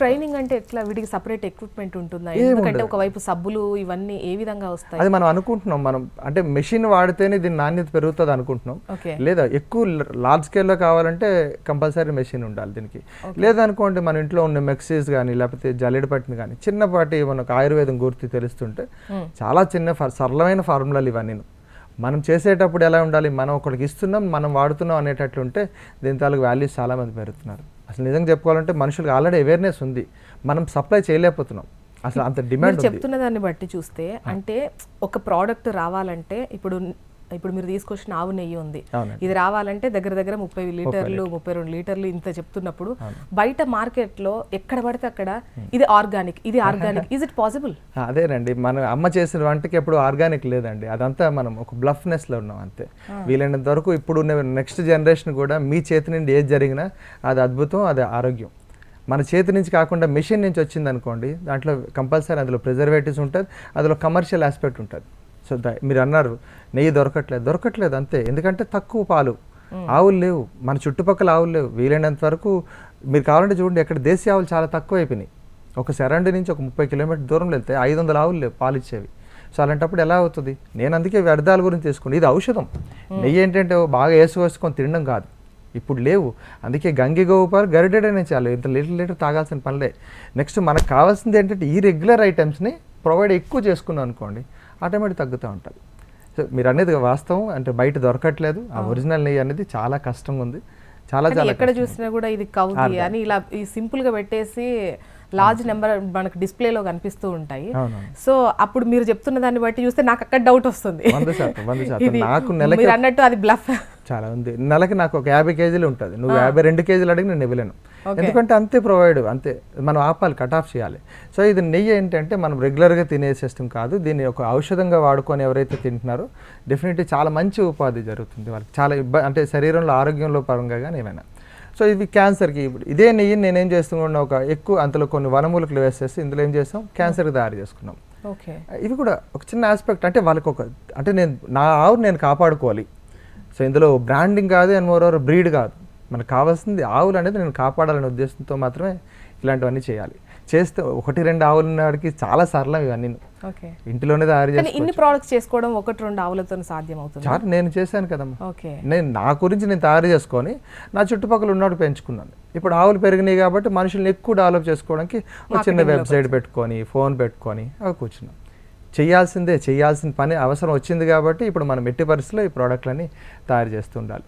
Training అంటే ఎట్లా? వీటికి సపరేట్ ఎక్విప్మెంట్ ఉంటుందా? ఎందుకంటే. ఒకవైపు సబ్బులు ఇవన్నీ ఏ విధంగా వస్తాయి? అది మనం అనుకుంటున్నాం. మనం అంటే మెషిన్ వాడితేనే దీని నాణ్యత పెరుగుతుంది అనుకుంటున్నాం. లేదా ఎక్కువ లార్జ్ స్కేల్లో కావాలంటే కంపల్సరీ మెషిన్ ఉండాలి దీనికి. లేదనుకోండి మన ఇంట్లో ఉన్న మెక్సీస్ కానీ లేకపోతే జల్లెడ పట్టిన కానీ చిన్నపాటి మనకు ఆయుర్వేదం గుర్తు తెలుస్తుంటే చాలా చిన్న సరళమైన ఫార్ములాలు ఇవన్నీ. మనం చేసేటప్పుడు ఎలా ఉండాలి? మనం ఒకరికి ఇస్తున్నాం మనం వాడుతున్నాం అనేటట్లు ఉంటే దీని తాలూకు వాల్యూస్ చాలా మంది పెరుగుతున్నారు. అసలు నిజంగా చెప్పుకోవాలంటే మనుషులకు ఆల్రెడీ అవేర్నెస్ ఉంది. మనం సప్లై చేయలేకపోతున్నాం. అసలు అంత డిమాండ్ చెప్తున్న దాన్ని బట్టి చూస్తే అంటే ఒక ప్రోడక్ట్ రావాలంటే ఇప్పుడు ఇప్పుడు మీరు తీసుకొచ్చిన ఆవు నెయ్యి ఉంది. ఇది రావాలంటే దగ్గర దగ్గర ముప్పై లీటర్లు ముప్పై రెండు లీటర్లు ఇంత చెప్తున్నప్పుడు బయట మార్కెట్లో ఎక్కడ పడితే అక్కడ ఇది ఆర్గానిక్ ఇది ఆర్గానిక్. ఈజ్ ఇట్ పాసిబుల్ అదేనండి మన అమ్మ చేసిన వంటకి ఎప్పుడు ఆర్గానిక్ లేదండి. అదంతా మనం ఒక బ్లఫ్నెస్లో ఉన్నాం అంతే. వీలైనంత వరకు ఇప్పుడు నెక్స్ట్ జనరేషన్ కూడా మీ చేతి నుండి ఏది జరిగినా అది అద్భుతం అది ఆరోగ్యం. మన చేతి నుంచి కాకుండా మెషిన్ నుంచి వచ్చింది అనుకోండి దాంట్లో కంపల్సరీ అందులో ప్రిజర్వేటివ్స్ ఉంటుంది అందులో కమర్షియల్ ఆస్పెక్ట్ ఉంటుంది. సో మీరు అన్నారు నెయ్యి దొరకట్లేదు. దొరకట్లేదు అంతే. ఎందుకంటే తక్కువ పాలు. ఆవులు లేవు. మన చుట్టుపక్కల ఆవులు లేవు. వీలైనంత వరకు మీరు కావాలంటే చూడండి ఎక్కడ దేశీ ఆవులు చాలా తక్కువ అయిపోయినాయి ఒక సెరండి నుంచి ఒక ముప్పై కిలోమీటర్ దూరం వెళ్తే ఐదు వందల ఆవులు లేవు పాలు ఇచ్చేవి. సో అలాంటప్పుడు ఎలా అవుతుంది? నేను అందుకే వ్యర్థాల గురించి తీసుకుని ఇది ఔషధం. నెయ్యి ఏంటంటే బాగా వేసి వేసుకొని తినడం కాదు. ఇప్పుడు లేవు. అందుకే గంగి గోవు పాలు గరిటెడనే చాలు. ఇంత లీటర్ లీటర్ తాగాల్సిన పనిలే. నెక్స్ట్ మనకు కావాల్సింది ఏంటంటే ఈ రెగ్యులర్ ఐటమ్స్ని ప్రొవైడ్ ఎక్కువ చేసుకున్నాం అనుకోండి ఆటోమేటిక్ తగ్గుతూ ఉంటుంది సో మీరు అనేది వాస్తవం అంటే బయట దొరకట్లేదు. ఆ ఒరిజినల్ నెయ్యి అనేది చాలా కష్టంగా ఉంది చాలా చాలా ఎక్కడ చూసినా కూడా ఇది కౌది అని ఇలా ఈ సింపుల్గా పెట్టేసి లార్జ్ నెంబర్ మనకు డిస్ప్లేలో కనిపిస్తూ ఉంటాయి. సో అప్పుడు మీరు చెప్తున్న దాన్ని బట్టి చూస్తే నాకు అక్కడ డౌట్ వస్తుంది. నాకు నెలకి అన్నట్టు అది బ్లఫ్ చాలా ఉంది. నెలకి నాకు ఒక యాభై కేజీలు ఉంటుంది. నువ్వు యాభై రెండు కేజీలు అడిగి నేను ఇవ్వలేను. ఎందుకంటే అంతే ప్రొవైడ్ అంతే. మనం ఆపాలి కట్ ఆఫ్ చేయాలి. సో ఇది నెయ్యి ఏంటంటే మనం రెగ్యులర్గా తినే సిస్టమ్ కాదు. దీన్ని ఒక ఔషధంగా వాడుకొని ఎవరైతే తింటున్నారో డెఫినెట్లీ చాలా మంచి ఉపాధి జరుగుతుంది. వాళ్ళకి చాలా ఇబ్బ అంటే శరీరంలో ఆరోగ్యంలో పరంగా కానీ ఏమైనా. సో ఇది క్యాన్సర్కి ఇప్పుడు ఇదే నెయ్యి నేనేం చేస్తున్నా ఒక ఎక్కువ అంతలో కొన్ని వనమూలికలు వేసేసి ఇందులో ఏం చేస్తాం క్యాన్సర్కి తయారు చేసుకున్నాం. ఓకే. ఇవి కూడా ఒక చిన్న ఆస్పెక్ట్ అంటే వాళ్ళకి ఒక అంటే నేను నా ఆవుని నేను కాపాడుకోవాలి. సో ఇందులో బ్రాండింగ్ కాదు అండ్ మోర్ ఓవర్ బ్రీడ్ కాదు. మనకు కావాల్సింది ఆవులు అనేది నేను కాపాడాలనే ఉద్దేశంతో మాత్రమే ఇలాంటివన్నీ చేయాలి. చేస్తే ఒకటి రెండు ఆవులు ఉన్నవాడికి చాలా సరళం ఇవన్నీ ఓకే. ఇంటిలోనే తయారు చేసి ఇన్ని ప్రోడక్ట్స్ చేసుకోవడం ఒకటి రెండు ఆవులతో సాధ్యం అవుతుంది చాలా నేను చేశాను కదమ్మా. ఓకే. నేను నా గురించి నేను తయారు చేసుకొని నా చుట్టుపక్కల ఉన్నవాడు పెంచుకున్నాను. ఇప్పుడు ఆవులు పెరిగినాయి కాబట్టి మనుషుల్ని ఎక్కువ డెవలప్ చేసుకోవడానికి ఒక చిన్న వెబ్సైట్ పెట్టుకొని ఫోన్ పెట్టుకొని అవి కూర్చున్నాం. చేయాల్సిందే చేయాల్సిన పని అవసరం వచ్చింది కాబట్టి ఇప్పుడు మనం ఎట్టి పరిస్థితుల్లో ఈ ప్రోడక్ట్లని తయారు చేస్తూ ఉండాలి.